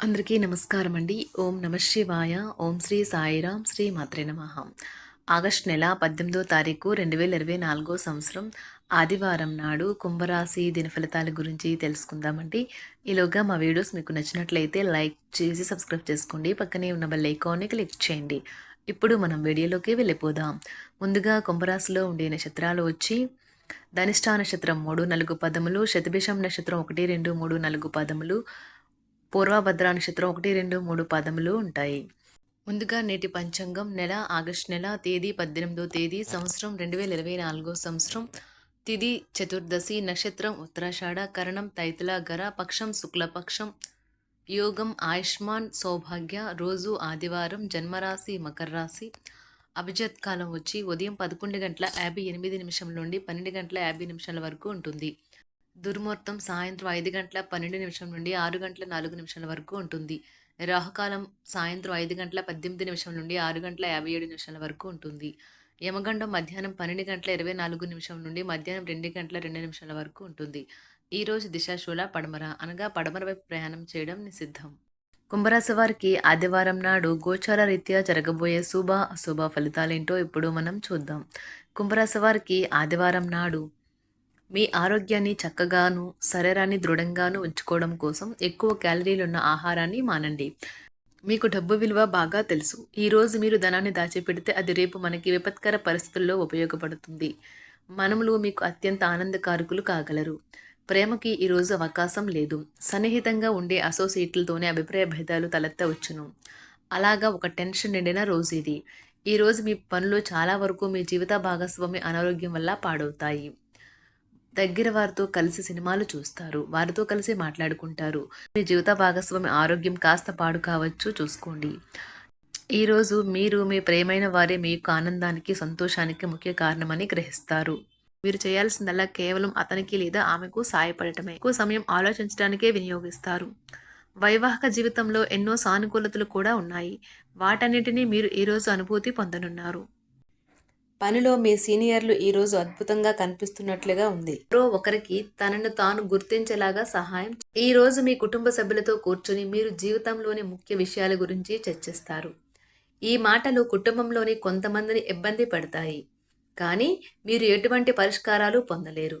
అందరికీ నమస్కారం అండి ఓం నమ శివాయ. ఓం శ్రీ సాయిరాం. శ్రీ మాత్రే నమ. ఆగస్ట్ నెల పద్దెనిమిదో తారీఖు రెండు వేల ఇరవై నాలుగో సంవత్సరం ఆదివారం నాడు కుంభరాశి దిన ఫలితాల గురించి తెలుసుకుందామండి. ఈలోగా మా వీడియోస్ మీకు నచ్చినట్లయితే లైక్ చేసి సబ్స్క్రైబ్ చేసుకోండి. పక్కనే ఉన్న బెల్ ఐకాన్ని క్లిక్ చేయండి. ఇప్పుడు మనం వీడియోలోకి వెళ్ళిపోదాం. ముందుగా కుంభరాశిలో ఉండే నక్షత్రాలు వచ్చి ధనిష్టా నక్షత్రం మూడు నలుగు పదములు శతభిషం నక్షత్రం ఒకటి రెండు మూడు నాలుగు పదములు పూర్వభద్ర నక్షత్రం ఒకటి రెండు మూడు పదములు ఉంటాయి. ముందుగా నేటి పంచాంగం నెల ఆగస్టు నెల తేదీ పద్దెనిమిదో తేదీ సంవత్సరం రెండు వేల ఇరవై నాలుగో సంవత్సరం తిది చతుర్దశి నక్షత్రం ఉత్తరాషాఢ కరణం తైతుల గర పక్షం శుక్లపక్షం యోగం ఆయుష్మాన్ సౌభాగ్య రోజు ఆదివారం జన్మరాశి మకర రాశి అభిజత్ కాలం వచ్చి ఉదయం పదకొండు గంటల యాభై ఎనిమిది నిమిషం నుండి పన్నెండు గంటల యాభై నిమిషాల వరకు ఉంటుంది. దుర్ముహూర్తం సాయంత్రం ఐదు గంటల పన్నెండు నిమిషం నుండి ఆరు గంటల నాలుగు నిమిషాల వరకు ఉంటుంది. రాహుకాలం సాయంత్రం ఐదు గంటల పద్దెనిమిది నిమిషం నుండి ఆరు గంటల యాభై ఏడు నిమిషాల వరకు ఉంటుంది. యమగండం మధ్యాహ్నం పన్నెండు గంటల ఇరవై నాలుగు నిమిషం నుండి మధ్యాహ్నం రెండు గంటల రెండు నిమిషాల వరకు ఉంటుంది. ఈ రోజు దిశాశూల పడమర అనగా పడమర వైపు ప్రయాణం చేయడం నిషిద్ధం. కుంభరాశి వారికి ఆదివారం నాడు గోచార రీత్యా జరగబోయే శుభ అశుభ ఫలితాలేంటో ఇప్పుడు మనం చూద్దాం. కుంభరాశి వారికి ఆదివారం నాడు మీ ఆరోగ్యాన్ని చక్కగాను శరీరాన్ని దృఢంగాను ఉంచుకోవడం కోసం ఎక్కువ క్యాలరీలు ఉన్న ఆహారాన్ని మానండి. మీకు డబ్బు విలువ బాగా తెలుసు. ఈరోజు మీరు ధనాన్ని దాచిపెడితే అది రేపు మనకి విపత్కర పరిస్థితుల్లో ఉపయోగపడుతుంది. మనములు మీకు అత్యంత ఆనందకారకులు కాగలరు. ప్రేమకి ఈరోజు అవకాశం లేదు. సన్నిహితంగా ఉండే అసోసియేట్లతోనే అభిప్రాయ భేదాలు తలెత్తవచ్చును. అలాగా ఒక టెన్షన్ నిండిన రోజు ఇది. ఈరోజు మీ పనులు చాలా వరకు మీ జీవిత భాగస్వామి అనారోగ్యం వల్ల పాడవుతాయి. దగ్గర వారితో కలిసి సినిమాలు చూస్తారు. వారితో కలిసి మాట్లాడుకుంటారు. మీ జీవిత భాగస్వామి ఆరోగ్యం కాస్త పాడు కావచ్చు చూసుకోండి. ఈరోజు మీరు మీ ప్రేమైన వారే మీకు ఆనందానికి సంతోషానికి ముఖ్య కారణమని గ్రహిస్తారు. మీరు చేయాల్సిందల్లా కేవలం అతనికి లేదా ఆమెకు సాయపడటమే. ఎక్కువ సమయం ఆలోచించడానికే వినియోగిస్తారు. వైవాహిక జీవితంలో ఎన్నో సానుకూలతలు కూడా ఉన్నాయి. వాటన్నిటినీ మీరు ఈరోజు అనుభూతి పొందనున్నారు. పనిలో మీ సీనియర్లు ఈరోజు అద్భుతంగా కనిపిస్తున్నట్లుగా ఉంది. ఎవరో ఒకరికి తనను తాను గుర్తించేలాగా సహాయం ఈ రోజు మీ కుటుంబ సభ్యులతో కూర్చొని మీరు జీవితంలోని ముఖ్య విషయాల గురించి చర్చిస్తారు. ఈ మాటలు కుటుంబంలోని కొంతమందిని ఇబ్బంది పడతాయి. కానీ మీరు ఎటువంటి పరిష్కారాలు పొందలేరు.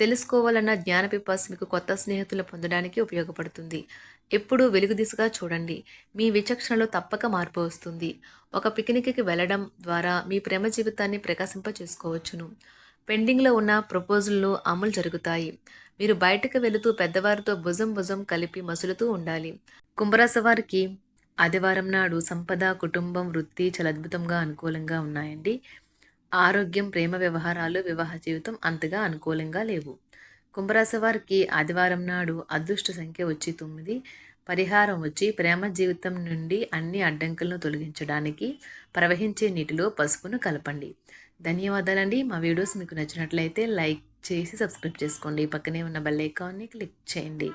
తెలుసుకోవాలన్న జ్ఞాన పిపాస్ మీకు కొత్త స్నేహితులు పొందడానికి ఉపయోగపడుతుంది. ఎప్పుడూ వెలుగు దిశగా చూడండి. మీ విచక్షణలో తప్పక మార్పు వస్తుంది. ఒక పిక్నిక్కి వెళ్ళడం ద్వారా మీ ప్రేమ జీవితాన్ని ప్రకాశింప చేసుకోవచ్చును పెండింగ్లో ఉన్న ప్రపోజల్లు అమలు జరుగుతాయి. మీరు బయటకు వెళుతూ పెద్దవారితో భుజం భుజం కలిపి మసులుతూ ఉండాలి. కుంభరాశి వారికి ఆదివారం నాడు సంపద కుటుంబం వృత్తి చాలా అద్భుతంగా అనుకూలంగా ఉన్నాయండి. ఆరోగ్యం ప్రేమ వ్యవహారాలు వివాహ జీవితం అంతగా అనుకూలంగా లేవు. కుంభరాశి వారికి ఆదివారం నాడు అదృష్ట సంఖ్య వచ్చి తొమ్మిది. పరిహారం వచ్చి ప్రేమ జీవితం నుండి అన్ని అడ్డంకులను తొలగించడానికి ప్రవహించే నీటిలో పసుపును కలపండి. ధన్యవాదాలండి. మా వీడియోస్ మీకు నచ్చినట్లయితే లైక్ చేసి సబ్స్క్రైబ్ చేసుకోండి. పక్కనే ఉన్న బెల్ ఐకాన్ని క్లిక్ చేయండి.